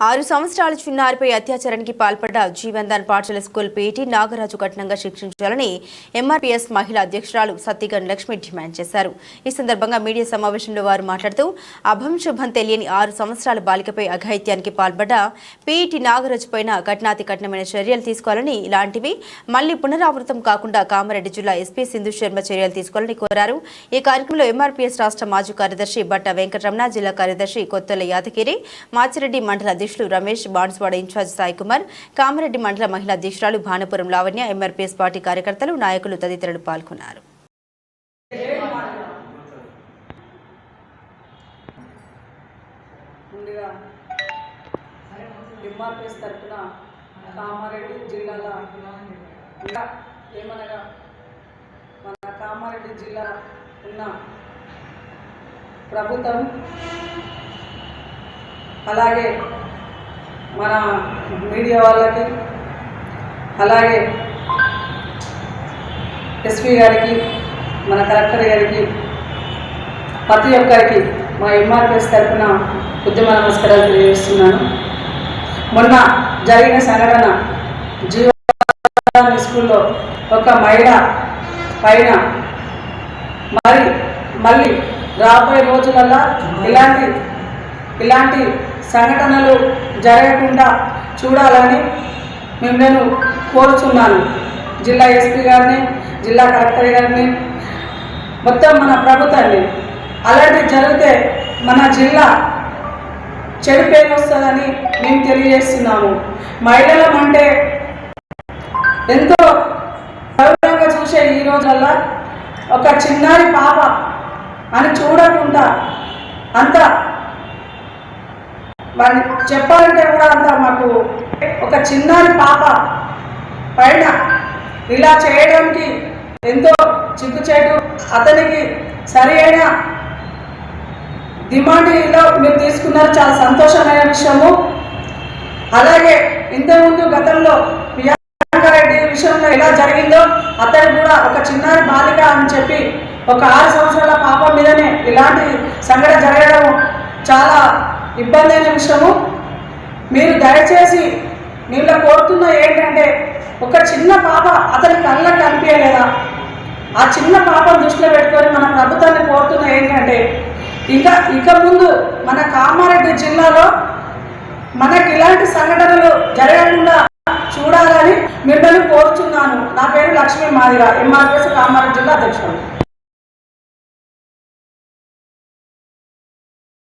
ఆరు సంవత్సరాల చిన్నారిపై అత్యాచారానికి పాల్పడ్డ జీవన్దాన్ పాఠశాల స్కూల్ పీటీ నాగరాజు కఠినంగా శిక్షించాలని ఎంఆర్పీఎస్ మహిళా అధ్యక్షురాలు సత్తిగన్ లక్ష్మి డిమాండ్ చేశారు. ఈ సందర్భంగా మీడియా సమావేశంలో వారు మాట్లాడుతూ అభం శుభం తెలియని ఆరు సంవత్సరాల బాలికపై అఘాయిత్యానికి పాల్పడ్డ పీఈటీ నాగరాజు పైన కఠినాతి కఠినమైన చర్యలు తీసుకోవాలని ఇలాంటివి మళ్ళీ పునరావృతం కాకుండా కామారెడ్డి జిల్లా ఎస్పీ సింధు శర్మ చర్యలు తీసుకోవాలని కోరారు. ఈ కార్యక్రమంలో ఎంఆర్పీఎస్ రాష్ట్ర మాజీ కార్యదర్శి బట్ట వెంకటరమణ జిల్లా కార్యదర్శి కొత్తల యాదగిరి మాచిరెడ్డి మండల అధ్యక్షులు రమేష్ బాన్స్వాడ ఇన్ఛార్జ్ సాయి కుమార్ కామారెడ్డి మండల మహిళా అధ్యక్షురాలు భానుపురం లావణ్య ఎంఆర్పీఎస్ పార్టీ కార్యకర్తలు నాయకులు తదితరులు పాల్గొన్నారు. ఎంఆర్పిఎస్ తరఫున కామారెడ్డి జిల్లాల ఏమనగా మన కామారెడ్డి జిల్లా ఉన్న ప్రభుత్వం అలాగే మన మీడియా వాళ్ళకి అలాగే ఎస్పీ గారికి మన కలెక్టర్ గారికి ప్రతి ఒక్కరికి మా ఎంఆర్పిఎస్ తరఫున ఉద్యమ నమస్కారాలు తెలియజేస్తున్నాను. మొన్న జరిగిన సంఘటన జీవన స్కూల్లో ఒక మహిళ పైన మరి మళ్ళీ రాబోయే రోజులలో ఇలాంటి ఇలాంటి సంఘటనలు జరగకుండా చూడాలని మేము నేను కోరుచున్నాను. జిల్లా ఎస్పీ గారిని జిల్లా కలెక్టర్ గారిని మొత్తం మన ప్రభుత్వాన్ని. అలాంటివి జరిగితే మన జిల్లా చెడు పేరు వస్తుందని మేము తెలియజేస్తున్నాము. మహిళలం అంటే ఎంతో గౌరవంగా చూసే ఈ రోజుల్లో ఒక చిన్నారి పాప అని చూడకుండా అంత మరి చెప్పాలంటే కూడా అంత మాకు ఒక చిన్నారి పాప పైన ఇలా చేయడానికి ఎంతో చిక్కుచేటు అతనికి సరి అయిన డిమాండ్లో మీరు తీసుకున్నారు. చాలా సంతోషమైన విషయము. అలాగే ఇంతకుముందు గతంలో ప్రియాంక రెడ్డి విషయంలో ఎలా జరిగిందో అతను కూడా ఒక చిన్నారి బాలిక అని చెప్పి ఒక ఆరు సంవత్సరాల పాప మీదనే ఇలాంటి సంఘటన జరగడం చాలా ఇబ్బంది అయిన విషయము. మీరు దయచేసి నీళ్ళ కోరుతున్న ఏంటంటే ఒక చిన్న పాప అతని కళ్ళ కనిపించలేదా? ఆ చిన్న పాపను దృష్టిలో పెట్టుకొని మన ప్రభుత్వాన్ని కోరుతున్న ఏంటంటే ఇంకా ఇక ముందు మన కామారెడ్డి జిల్లాలో మనకి ఇలాంటి సంఘటనలు జరగకుండా చూడాలని మిమ్మల్ని కోరుచున్నాను. నా పేరు లక్ష్మీ మాదిగా. ఎంఆర్ఎస్ కామారెడ్డి జిల్లా అధ్యక్షుడు.